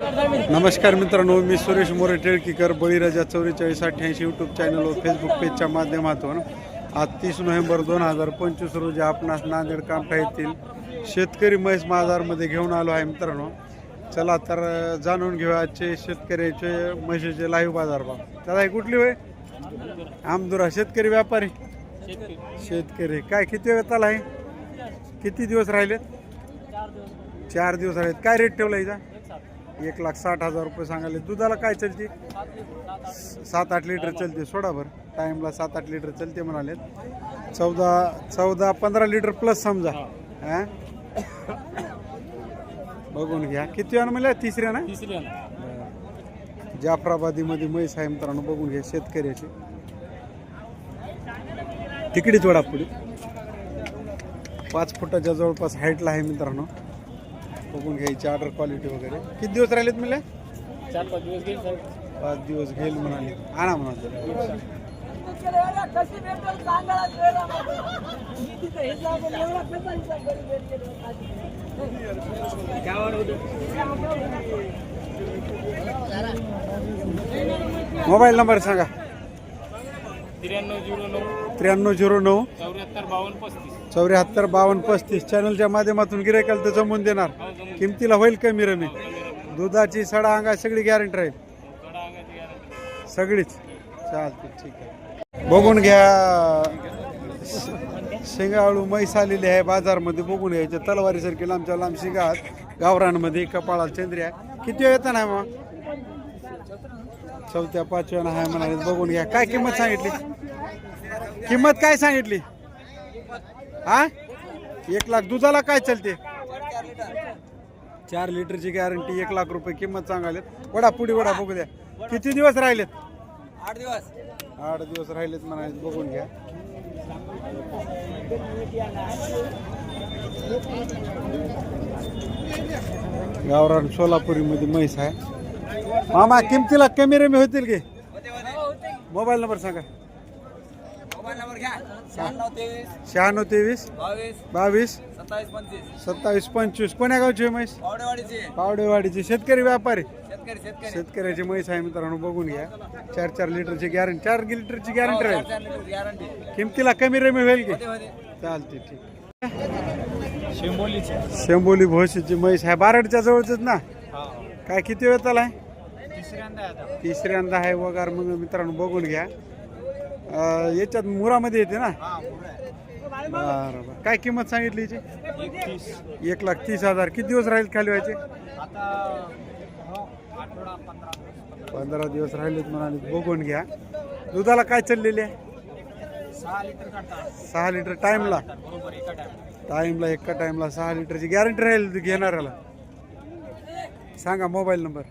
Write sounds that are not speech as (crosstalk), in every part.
नमस्कार मित्रांनो मी सुरेश मोरे टिळकीकर बळीराजा चौवेचाळीस अठ्ठ्याऐंशी यूट्यूब चॅनल व फेसबुक पेजच्या माध्यमातून आज तीस नोव्हेंबर दोन हजार पंचवीस रोजी आपणास नांदेड कामठा येथील शेतकरी म्हैस बाजारमध्ये घेऊन आलो आहे मित्रांनो. चला तर जाणून घेऊ आजचे शेतकऱ्याचे म्हशीचे लाईव्ह बाजारभाव त्याला कुठली होय? आमदुरा शेतकरी व्यापारी? शेतकरी. काय किती वेळ त्याला आहे? किती दिवस राहिलेत? चार दिवस राहिलेत. काय रेट ठेवला इथं एक लाख साठ हजार रुपये सांगाले दुधाला काय चलते? सात आठ लिटर चलते. सोडा भर टाईमला सात आठ लिटर चलते म्हणाले चौदा चौदा पंधरा लिटर प्लस समजा. हा. बघून घ्या. किती वेळा म्हणल्या तिसऱ्या ना? जाफराबादीमध्ये म्हैस आहे मित्रांनो. बघून घ्या शेतकऱ्याची. तिकडीच वडा पुढे. पाच फुटाच्या जवळपास हाईटला आहे मित्रांनो. बघून घ्यायची ऑर्डर क्वालिटी वगैरे. किती दिवस राहिलेत म्हणले चार पाच दिवस गेले साहेब. पाच दिवस घेईल म्हणाले. आणा म्हणाले मोबाईल नंबर सांगा. त्र्याण्णव झिरो नऊ. त्र्याण्णव झिरो नऊ. चौऱ्याहत्तर बावन्न पस्तीस. चौऱ्याहत्तर बावन्न पस्तीस चॅनलच्या माध्यमातून गिरायकाला तर जमून देणार. किमतीला होईल कमी रमी दुधाची सडा अंगा सगळी गॅरंटी राहील. सगळीच. चालते ठीक आहे. बघून घ्या. शेंगाळू म्हैस आलेली आहे बाजारमध्ये. बघून घ्यायचे तलवारीसारखी लांबच्या लांब शिंगा गावरांमध्ये कपाळाला चंद्र्या. किती वेळ येतं ना मग? चौथ्या पाचव्या आहे म्हणाले. बघून घ्या. काय किंमत सांगितली? किंमत काय सांगितली? हा? एक लाख दुधाला काय चालते? चार लिटरची गॅरंटी एक लाख रुपये किंमत सांगालेत वडा पुढे वडा बघू द्या. किती दिवस राहिलेत? आठ दिवस. आठ दिवस राहिलेत म्हणाले बघून घ्या. गावरान सोलापुरीमध्ये म्हैस आहे. मामा किमतीला कमी रमी होतील की? मोबाईल नंबर सांगा. शहाण्णव तेवीस. बावीस. बावीस. सत्तावीस पंचवीस. कोण्या गावची आहे म्हैस? पावडेवाडीचे पावडेवाडीची. शेतकरी व्यापारी. शेतकऱ्याची म्हैस आहे मित्रांनो बघून घ्या. चार चार लिटरची गॅरंटी चार लिटरची गॅरंटी राहील गॅरंटी किमतीला कमी रमी होईल की? चालते ठीक. शिंबोलीचे. शेंबोली भोशीची म्हैस आहे. बारडच्या जवळच ना? हा. काय किती वेळ आता. तिसऱ्यांदा आहे वगार. मग मित्रांनो बघून घ्या. अं, याच्यात मुरामध्ये येते ना? हा. बरं बरं. काय किंमत सांगितली याची? एकतीस. एक लाख तीस हजार. किती दिवस राहील खाली व्हायचे? आता हो आठवडा पंधरा दिवस. पंधरा पंधरा दिवस राहिलेत म्हणाले. बघून घ्या. दुधाला काय चाललेली आहे? सहा लिटर काढतात सहा लिटर टाईमला? बरोबर एका टाइम टाईमला एका टाईमला सहा लिटरची गॅरंटी राहील घेणाऱ्याला. सांगा मोबाईल नंबर.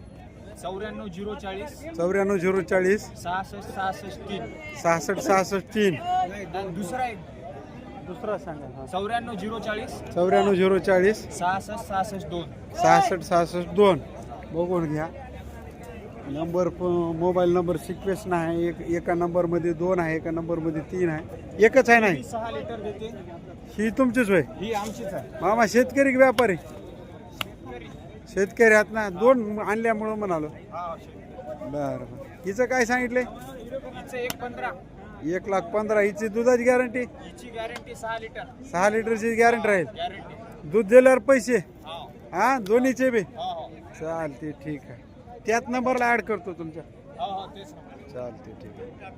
चौऱ्याण्णव झिरो चाळीस. चौऱ्याण्णव झिरो चाळीस. सहासष्ट सहासष्ट तीन. सहासष्ट सहासष्ट तीन. दुसरा एक. दुसरा सांगा चौऱ्याण्णव झिरो चाळीस. चौऱ्याण्णव झिरो चाळीस. सहासष्ट सहासष्ट दोन. सहासष्ट सहासष्ट दोन. बघून घ्या. नंबर प- मोबाईल नंबर सिक्वेन्स नाही एक एका नंबरमध्ये दोन आहे एका नंबरमध्ये तीन आहे. एकच आहे नाही? ही सहा लिटर देते. ही तुमचीच होय? ही आमचीच आहे. मामा शेतकरी की व्यापारी? शेतकरी आहात ना दोन आणल्यामुळं म्हणालो. बरं बरं. हिचं काय सांगितले एक पंधरा एक लाख पंधरा हिची दुधाची गॅरंटी गॅरंटी सहा लिटर सहा लिटरची गॅरंटी राहील. दूध दिल्यावर पैसे? हा दोन्हीचे बी? चालते ठीक आहे. त्याच नंबरला ऍड करतो तुमच्या. चालते ठीक आहे.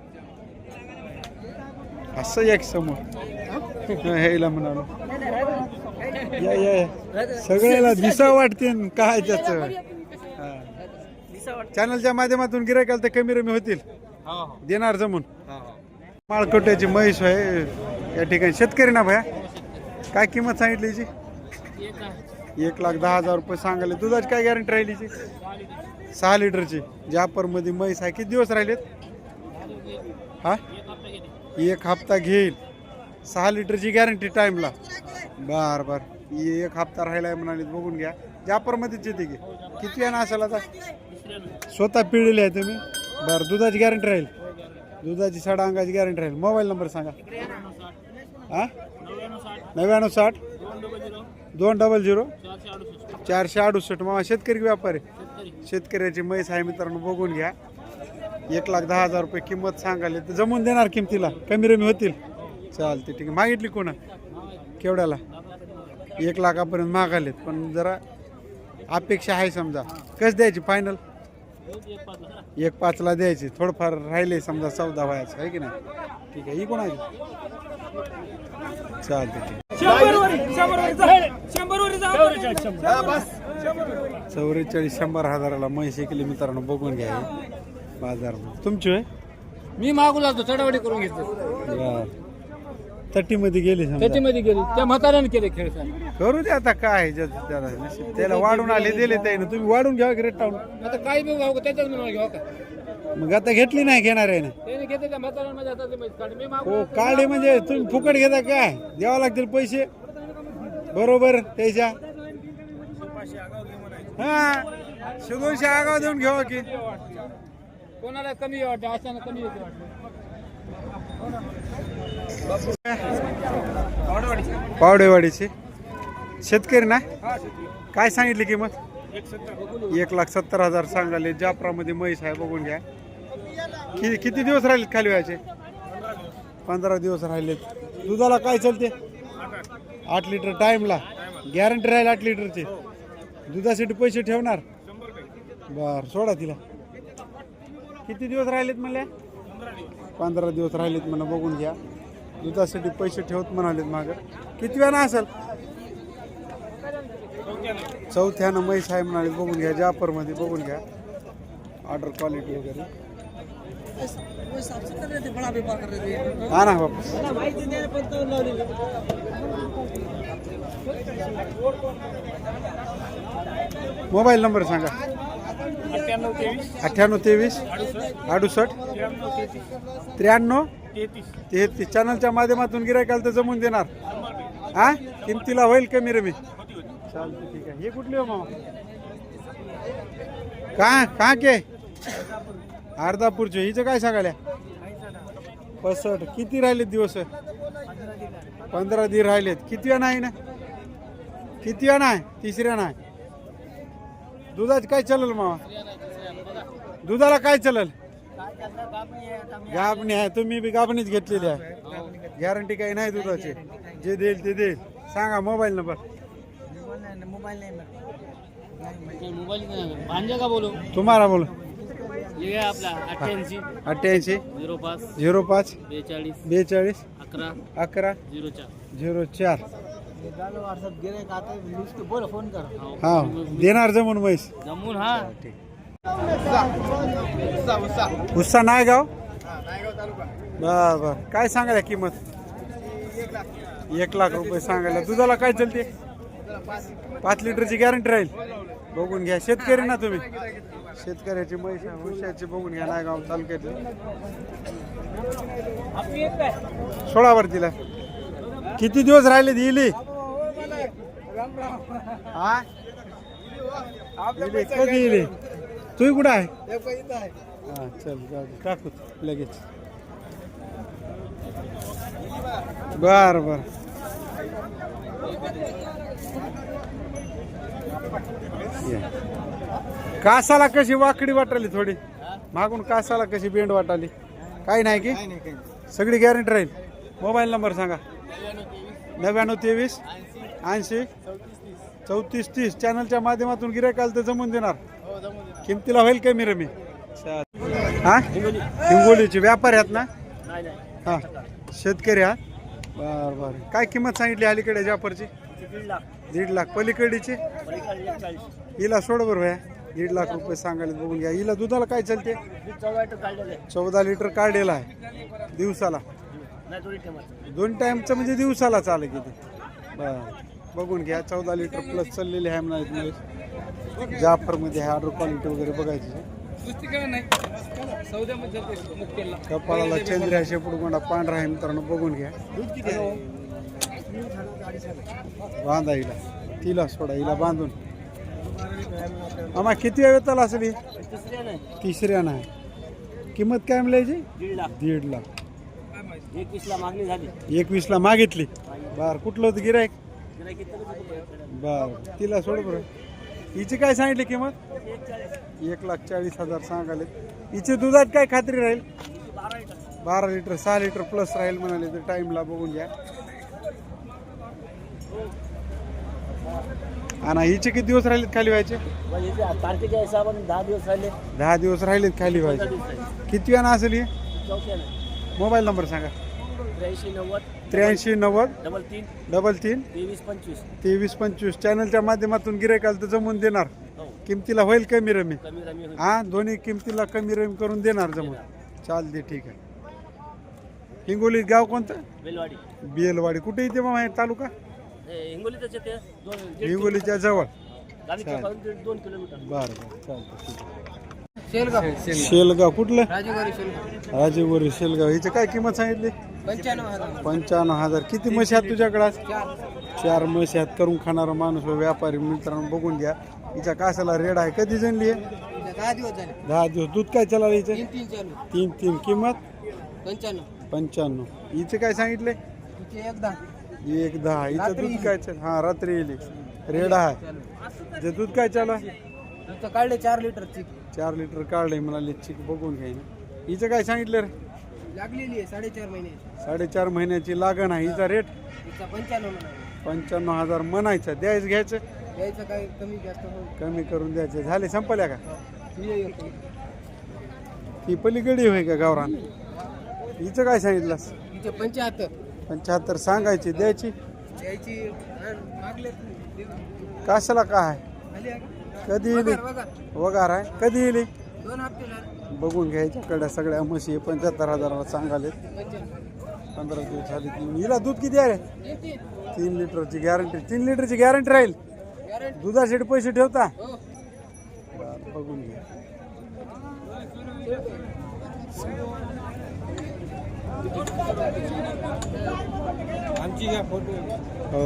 असं एक समोर. (laughs) ह्याला म्हणालो. या या या. सगळ्याला दिसा वाटते काय त्याच. चॅनलच्या माध्यमातून गिरायकाला तर कमी रमी होतील. हो हो. देणार जमून. हो माळकोट्याची म्हैस आहे. या ठिकाणी शेतकरी ना भया. काय किंमत सांगितली हिची? एक लाख दहा हजार रुपये सांगायला. दुधाची काय गॅरंटी राहिली हिची? सहा लिटर सहा लिटरची. जापरमध्ये म्हैस आहे. किती दिवस राहिलेत? हा? एक हप्ता घेते एक हप्ता घेईल. सहा लिटरची गॅरंटी टाईमला बर बर. एक हप्ता राहिलाय म्हणाले बघून घ्या. जापरमध्येच येते की किती आहे ना असेल आता? स्वतः पिळलेली आहे तुम्ही? बरं दुधाची गॅरंटी राहील. दुधाची साडा अंगाची गॅरंटी राहील. मोबाईल नंबर सांगा. हा? नव्याण्णव साठ. दोन डबल झिरो चारशे अडुसष्ट. मग शेतकरी की व्यापारी? शेतकऱ्याची म्हैस आहे मित्रांनो बघून घ्या. एक लाख दहा हजार रुपये किंमत सांगायला तर जमून देणार किमतीला. कमी रमी होतील. चालते ठीक आहे. मागितली कोणा? केवढ्याला? एक लाखापर्यंत मागालेत पण जरा अपेक्षा आहे समजा. कस द्यायची फायनल एक पाचला द्यायची थोडंफार राहिले समजा चौदा वयाचं आहे की नाही? ठीक आहे ही कोणाची? चालते चौवेचाळीस शंभर हजाराला म्हैस केली मित्रांनो बघून घ्या. बाजार तुमची मी मागू लागतो चढावडी करून घेतो. तट्टीमध्ये गेली समजा. त्याच्यामध्ये गेली. त्या म्हाताऱ्याने केले खेळ करू दे आता काय ज्याचं त्याला नशीब. त्याला वाढून आले दिले त्याने. तुम्ही वाढून घ्या ग्रेट टाऊन आता काही बी भाऊ त्याच्याच मी घेऊ का? मग आता घेतली नाही घेणार आहे ना. त्याने घेते त्या म्हाताऱ्याने माझ्या हातात माहिती काढ मी मागू हो काढे म्हणजे तुम्ही फुकट घेता काय? द्यावं लागतील पैसे? बरोबर त्याच्या. हा. दोनशे आगाव देऊन घेवा की. कोणाला कमी वाटते? अशाने कमी येते वाटते. पावडेवाडीचे. शेतकरी ना? काय सांगितली किंमत? एक लाख सत्तर हजार सांगाले. जाफरामध्ये म्हैस आहे बघून घ्या. कि किती दिवस राहिलेत खाली व्हायचे? पंधरा दिवस. राहिलेत. दुधाला काय चालते? आठ लिटर टाइमला गॅरंटी राहील आठ लिटरची. दुधासाठी पैसे ठेवणार? बर सोडा तिला. किती दिवस राहिलेत म्हणल्या? पंधरा दिवस राहिलेत म्हणा बघून घ्या. दुधासाठी पैसे ठेवत म्हणालेत मागं. किती वेळा असेल? चौथ्यानं म्हैस आहे म्हणाले बघून घ्या. जापरमध्ये बघून घ्या. ऑर्डर क्वालिटी वगैरे. हा ना बापस मोबाईल नंबर सांगा. अठ्ठ्याण्णव तेवीस. अडुसष्ट. त्र्याण्णव. तेहतीस. ते चॅनलच्या माध्यमातून गिरायकाला तर जमून देणार. हा किमतीला होईल कमी रमी. चालतं ठीक आहे. हे कुठली हो मामा? का? का के? अर्धापूरचे. हिचं काय सांगाल्या पसठ किती राहिलेत दिवस? पंधरा दिन राहिलेत. किती वेळा नाही ना? किती वेळा नाही? तिसऱ्या नाही? दुधाच काय चलल मामा? दुधाला काय चलल? गाबणी आहे तुम्ही बी गाबणीच घेतलेली आहे. गॅरंटी काही नाही दुधाची. जे देईल ते देईल. सांगा मोबाईल नंबर. मोबाईल भांजे का बोलू तुम्हाला बोल. आपला अठ्ठ्याऐंशी. अठ्ठ्याऐंशी. झिरो पाच. झिरो पाच. बेचाळीस. बेचाळीस. अकरा. अकरा. झिरो चार. झिरो चार. हा देणार जमून म्हैस. जमून हा. उत्सा नायगाव बर बर. काय सांगायला किंमत? एक लाख रुपये सांगायला. दुधाला काय चलते? पाच लिटरची गॅरंटी राहील. बघून घ्या. शेतकरी ना तुम्ही. शेतकऱ्याची म्हैस आहे, उशाची बघून घ्या नायगाव तालुक्यातली सोळा तिला किती दिवस राहिले दिली हा? इले, कधी इले? तू कुठं आहे? हा चल जाऊ दे, टाकू लगेच. बर बर. कासाला कशी वाकडी वाटाली थोडी? मागून कासाला कशी बेंड वाटाली? काही नाही की? सगळी गॅरंटी राहील. मोबाईल नंबर सांगा. नव्याण्णव तेवीस. ऐंशी? चौतीस तीस. चॅनलच्या माध्यमातून गिरायकाला तर जमून देणार. किमतीला होईल कमी रमी हा? हिंगोलीचे. व्यापारी आहेत ना? हा. शेतकरी हा? बर बर. काय किंमत सांगितली अलीकडे जाफरची? दीड लाख. पलीकडीची? हिला सोड बरं भया. दीड लाख रुपये सांगायला बघून घ्या. हिला दुधाला काय चालते? चौदा लिटर काढलेला आहे. दिवसाला. दोन टाइमचं म्हणजे दिवसाला चालेल किती बर. बघून घ्या. चौदा लिटर प्लस चाललेले आहे म्हणा जाफरमध्ये आहे ऑर्डर क्वालिटी वगैरे बघायची. कपाळाला चंद्र्या शेपूडगोंडा पांढरा आहे मित्रांनो बघून घ्या. बांधा हिला. तिला सोडा हिला बांधून. आम्हा किती वेळ त्याला असेल ही? तिसऱ्या नाही. किंमत काय मिळायची दीड लाख एकवीसला मागणी झाली. एकवीसला मागितली. बर कुठलं होतं गिरायक बर तिला सोड बरं. हिची काय सांगितली किंमत? एक लाख चाळीस हजार सांगाले. हिची दुधात काय खात्री राहील? बारा लिटर सहा लिटर प्लस राहील म्हणाले तर टाईमला बघून घ्या. आणि हिचे किती दिवस राहिलेत खाली व्हायचे? तारखेच्या हिशोबाने दहा दिवस राहिले दहा दिवस राहिलेत खाली व्हायचे. किती वेळा असेल हे? मोबाईल नंबर सांगा. त्र्याऐंशी नव्वद त्र्याऐंशी नव्वद डबल तीन डबल तीन तेवीस पंचवीस. तेवीस पंचवीस. चॅनलच्या माध्यमातून गिरायकाला तर जमून देणार. हो. किमतीला होईल कमी रमी? कमी कमी होईल. हा दोन्ही किमतीला कमी रमी करून देणार जमून. चालते ठीक आहे. हिंगोली गाव कोणतं? बेलवाडी. बियलवाडी कुठे येते मग हे तालुका? हे हिंगोलीतच येते. दोन दीड हिंगोलीच्या जवळ. दीड- दोन किलोमीटर. बरं बरं. चालतं ठीक आहे. शेलगाव. शेलगाव. कुठलं? राजेवाडी शेलगाव. राजेवरी शेलगाव. हिची काय किंमत सांगितली? पंच्याण्णव हजार. किती म्हशी आहेत तुझ्याकडे आज? चार. म्हशी आहेत. करून खाणारा माणूस व्यापारी मित्रांनो बघून घ्या. हिच्या कासाला रेड आहे. कधी जणली आहे? दहा दिवस झाले. दहा दिवस. दूध काय चला हिचं? तीन तीन चालू. तीन तीन. किंमत? पंच्याण्णव. हिचे काय सांगितले एक दहा. हिचं दूध काय चाल हा रात्री येईल. रेड आहे. जे दूध काय चालू आहे? काढले चार लिटर चिक चार लिटर काढले म्हणाले चिक बघून घ्याय हिचं काय सांगितलं रे? लागलेली आहे साडेचार महिने. साडेचार महिन्याची लागण आहे हिचा रेट तिचा पंच्याण्णव म्हणाले पंच्याण्णव हजार म्हणायचं द्यायचं घ्यायचं? द्यायचं काय कमी जास्त होईल. कमी करून द्यायचे. झाले संपल्या का? हे. ती पलीकडे होय का गावरान? हिचं काय सांगितलंस? तिचे पंच्याहत्तर. पंच्याहत्तर सांगायची द्यायची? द्यायची मागले काशाला काय? कधी येईल? बघा. वगार आहे कधी येईल? बघून घ्यायच्या कडे सगळ्या म्हशी पंच्याहत्तर हजाराला सांगाले पंधरा दिवस झाले तीन हिला दूध किती आहे? तीन लिटरची गॅरंटी तीन लिटरची गॅरंटी राहील. गॅरंटी दुधासाठी पैसे ठेवता? हो. बघून घ्या. आमची घ्या फोटो. हो.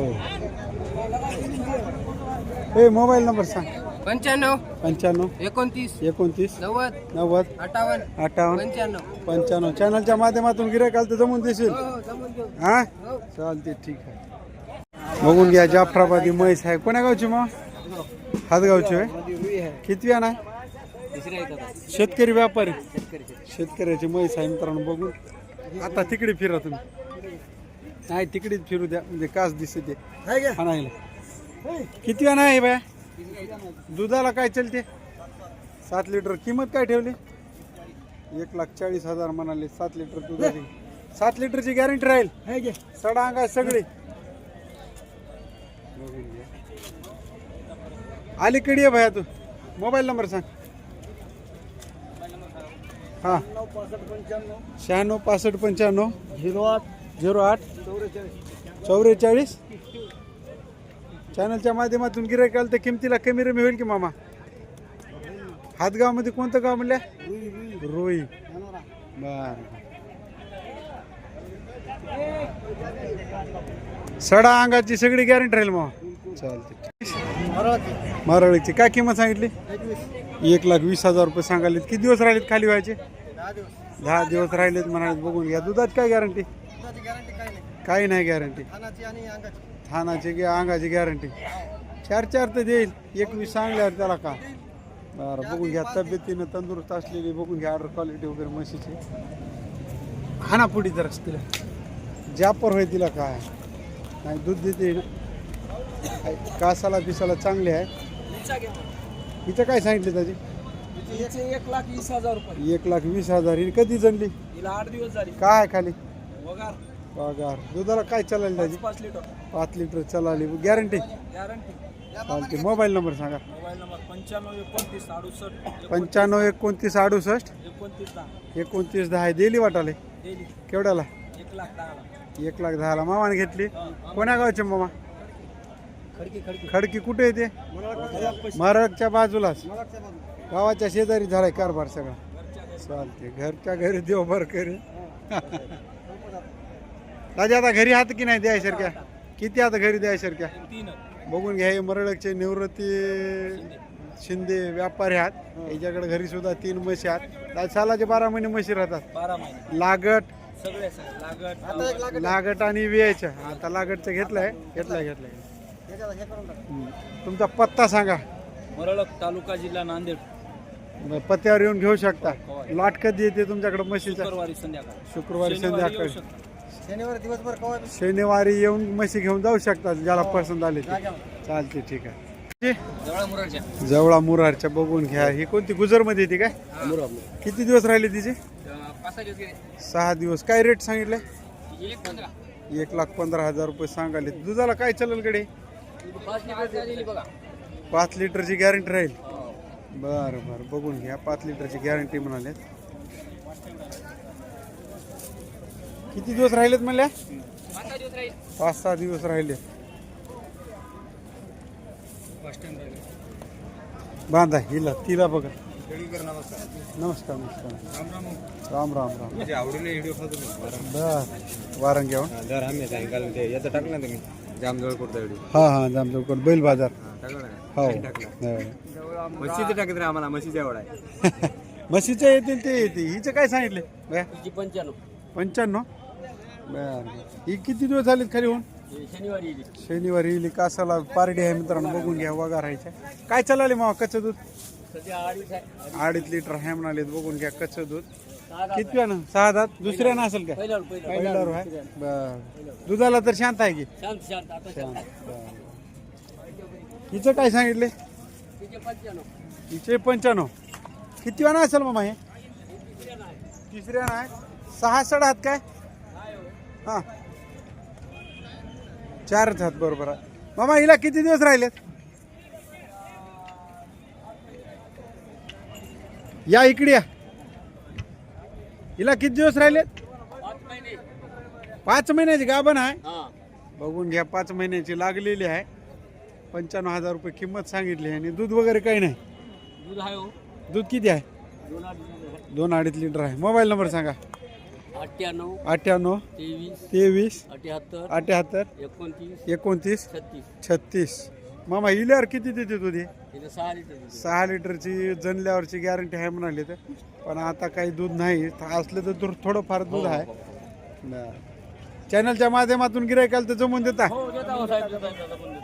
ए मोबाईल नंबर सांग. पंच्याण्णव. पंच्याण्णव. एकोणतीस. एकोणतीस. नव्वद. नव्वद. अठ्ठावन्न. अठ्ठावन्न. पंच्याण्णव. पंच्याण्णव. चॅनलच्या माध्यमातून गिरायकाल तर जमून देशील. हो हो जमून घेऊ हा? हो. चालते ठीक आहे. बघून घ्या जाफराबादी म्हैस आहे. कोण्या गावची मग? हातगावची आहे किती आहे ना तिसऱ्या येतात शेतकरी व्यापारी. शेतकरी शेतकऱ्याची म्हैस आहे मित्रांनो बघून. आता तिकडे फिरा तुम्ही. नाही तिकडेच फिरू द्या. म्हणजे कास दिसते आणायला. किती वेळा आहे बाया? दुधाला काय चलते सात लिटर किंमत काय ठेवली? एक लाख चाळीस हजार म्हणाले सात लिटर दुधाची सात लिटरची गॅरंटी राहील. सडा अंगा सगळी. अलीकडे ये भया तू? मोबाईल नंबर सांग. हा. शहाण्णव पासष्ट पंच्याण्णव. झिरो आठ झिरो आठ. चौवेचाळीस चॅनलच्या माध्यमातून गिरायक आलं तर किमतीला कमी रमी होईल की मामा? हातगावमध्ये कोणतं गाव म्हणल्या? रोई. बर. सडा अंगाची सगळी गॅरंटी राहील मग चालते मरळीची. काय किंमत सांगितली? एक लाख वीस हजार रुपये सांगायले किती दिवस राहिलेत खाली व्हायचे? दहा दिवस. राहिलेत म्हणाले बघून घ्या. दुधात काय गॅरंटी काही नाही गॅरंटी खानाची आणि अंगाची. थानाची गे- अंगाची गॅरंटी चार चार तर देईल. एकवीस सांगल्यावर त्याला का? बरं बघून घ्या. तब्येतीनं तंदुरुस्त असलेली बघून घ्या. ऑर्डर क्वालिटी वगैरे म्हशीची. हा ना पुढे जरा तिला. जापर होय तिला काय? नाही दूध देते. ना कासाला पिसाला चांगले आहे. हिचं काय सांगितले त्याची हिचे एक लाख वीस हजार रुपये. एक लाख वीस हजार. ही कधी जणली? हिला आठ दिवस झाले. काय आहे खाली? वगार. पगार दुधाला काय चालेल त्याची पाच लिटर. पाच लिटर चलाली गॅरंटी गॅरंटी चालते. मोबाईल नंबर सांगा. मोबाईल नंबर पंच्याण्णव एकोणतीस अडुसष्ट पंच्याण्णव एकोणतीस अडुसष्ट? एकोणतीस दहा. एकोणतीस दहा. दिली वाटाले? डेली केवढ्याला? एक लाख दहाला. एक लाख दहाला. मामाने घेतली. कोण्या गावचे मामा? खडकी खडकी. खडकी कुठे येते मरडच्या बाजूलाच. गावाच्या शेजारी झालाय कारभार सगळा. चालते घरच्या घरी देव बर करे राजा आता घरी हात की नाही द्यायसारख्या किती आता घरी द्यायसारख्या तीन बघून घ्या हे मरळकचे निवृत्ती शिंदे व्यापारी आहात. याच्याकडे घरी सुद्धा तीन म्हशी आहेत. सालाचे बारा महिने म्हशी राहतात. लागट. सगळे लागत लागट आणि वियाच्या आता लागटचं घेतलंय घेतलाय घेतलाय. तुमचा पत्ता सांगा. मरळक तालुका जिल्हा नांदेड. पत्त्यावर येऊन घेऊ शकता. लॉट कधी येते तुमच्याकडे म्हशीचा? शुक्रवारी संध्याकाळ. शुक्रवारी शनिवारी. शनिवार दिवसभर कवा शनिवारी येऊन म्हशी घेऊन जाऊ शकता ज्याला पसंत आले ते चालते ठीक आहे. जवळ मुरारच्या. जवळा मुरारच्या बघून घ्या. ही कोणती? गुजरमध्ये येते काय? किती दिवस राहिले तिचे? पाच सहा दिवस गेले. सहा दिवस. काय रेट सांगितले एक पंधरा. एक लाख पंधरा हजार रुपये सांगाले दुधाला काय चालेल कडे पाच लिटर दिली बघा. पाच लिटरची गॅरंटी राहील. बरं बरं. बघून घ्या. पाच लिटरची गॅरंटी म्हणाले किती दिवस राहिलेत म्हणल्या? पाच सहा दिवस राहील. बांधा हिला तिला बघा. नमस्कार. नमस्कार राम राम. राम बर. वारंग याचं टाकलं ना तुम्ही? जाम जवळ करता व्हिडिओ हा हा जामचौकट बैल बाजार. हो ना म्हशीचं टाकत रे आम्हाला म्हशीची आवड आहे. (laughs) म्हशीचे येतील ते येते हिचे काय सांगितले? पंच्याण्णव. पंच्याण्णव? बर. ही किती दिवस झालेत खाली होऊन? हे शनिवारी येईल शनिवारी येईल कासाला पारडी आहे मित्रांनो बघून घ्या वगा राहायच्या. काय चालले मावा कच्चं दूध? सध्या अडीच आहे. अडीच लिटर आहे म्हणाले बघून घ्या कच्चं दूध. सहा दात किती ना सहा दात? दुसऱ्या ना असेल काय पहिल्यावर पहिलं पहिल्यावर आहे? बर. दुधाला तर शांत आहे की? शांत शांत. आता शांत हिचं काय सांगितले तिचे पंच्याण्णव. हिचे पंच्याण्णव. किती वाणा असेल मामा हे? तिसऱ्या नाही सहा सड हात काय? हा. चारच हात बरोबर आहे. मामा हिला किती दिवस राहिलेत? या इकडे या. हिला किती दिवस राहिलेत? पाच महिने पाच महिन्याची गाभण आहे? हा. बघून घ्या पाच महिन्याची लागलेली आहे. पंच्याण्णव हजार रुपये किंमत सांगितली आणि दूध वगैरे काही नाही? दूध आहे हो. दूध किती आहे. दोन अडीच लिटर आहे. मोबाईल नंबर सांगा. अठ्ठ्याण्णव अठ्ठ्याण्णव तेवीस तेवीस अठ्याहत्तर अठ्याहत्तर एकोणतीस एकोणतीस छत्तीस. छत्तीस. मामा हिल्यावर किती देते हे तिथे सहा लिटर दूध आहे. सहा लिटरची जनल्यावरची गॅरंटी आहे म्हणाली तर. पण आता काही दूध नाही. असलं तर थोडं थोडंफार दूध आहे. बरं. चॅनलच्या माध्यमातून गिरायकाला तर जमून देता. हो देता हो साहेब देता देता पण